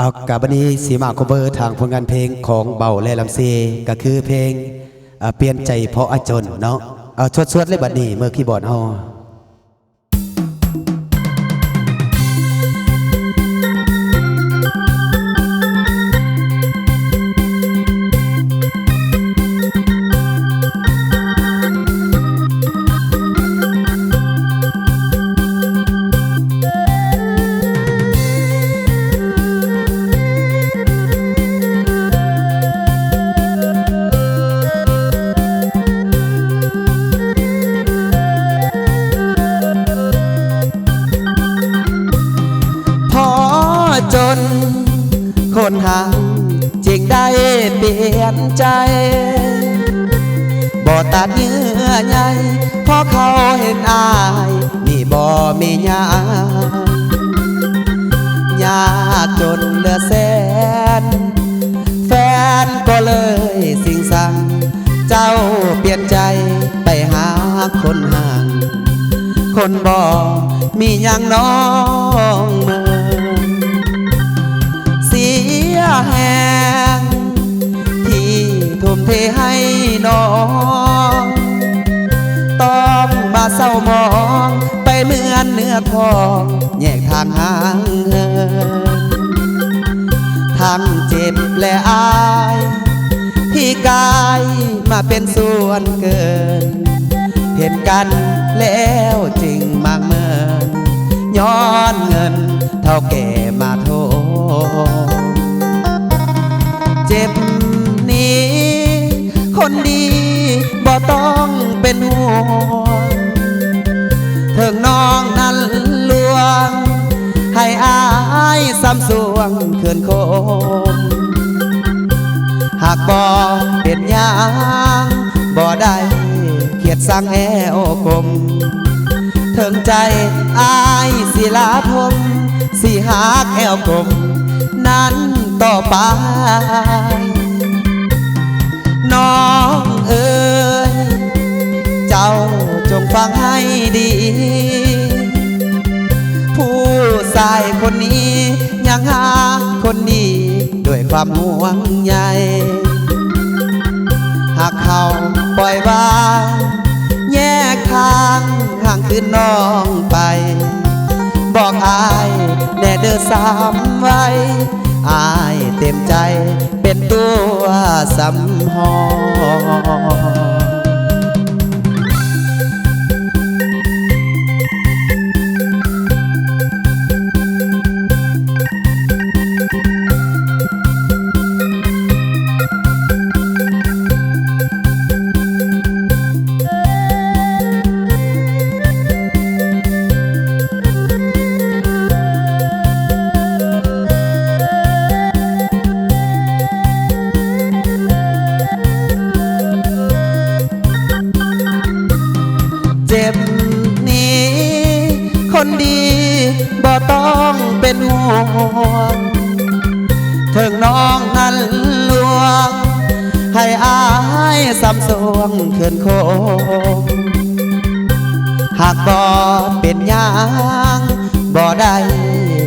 เอากับวันนี้สีมาคเบอร์ทางผลงานเพลงของเบาและลำเซก็คือเพลงเปลี่ยนใจเพราะอาจนเนาะเอาชวดๆเลยบัดนี้เมื่อคีย์บอร์ดเฮา จน คนหางจึงได้เปลี่ยนใจ บ่ตัดเนื้อใยเพราะเขาเห็นอาย นี่บ่มียายากจนเหลือแสน แฟนก็เลยสิ่งสั่ง เจ้าเปลี่ยนใจไปหาคนห่าง คนบ่มีอย่างน้องเมืองาเศร้ามอง ไปเหมือนเนื้อทองแยกทางห่างเหินทั้งเจ็บและอายที่กายมาเป็นส่วนเกิน เห็นกันแล้วจริงมากเมินย้อนเงินเท่าแก่มาโทเจ็บนี้ คนดีบ่ต้องเป็นห่วงำสวงเขื่อนโคมหากบ่เป็นหยังบ่ได้เขียดสังแอวกลมถึงใจอายสิลาทมสิหากแอวกมนั้นต่อไปน้อง คนดีด้วยความห่วงใยหากเขาปล่อยวางแยกทางห่างคืนน้องไป บอกอายแน่เด้อสามไว้อายเต็มใจเป็นตัวสำหอ เป็นห่วงถึงน้องนั้นลวง ให้อายสำสวงเขื่อนโคงหากบ่เป็นยังบ่ได้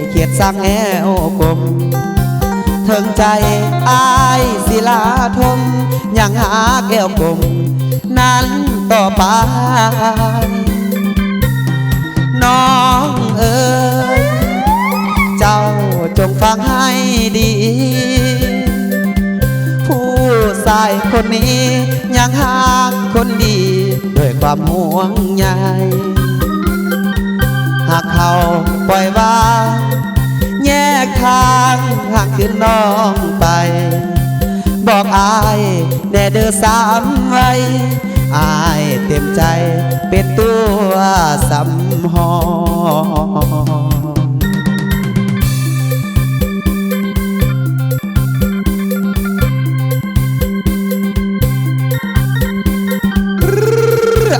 เขียดสั่งแอวกลมถึงใจอายศิลาทมยังหาแก้วกลมนั้นต่อไป น้องเอ๋ย ฟังให้ดี ผู้ชายคนนี้ยังหาคนดี ด้วยความห่วงใยหากเขาปล่อยวางแยกทางห่างคืนน้องไป บอกอายแน่เด้อสามไว้อายเต็มใจเป็นตัวสำหอง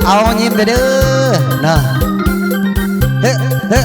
เอายิ้มไปเด้อนะเฮ้เฮ้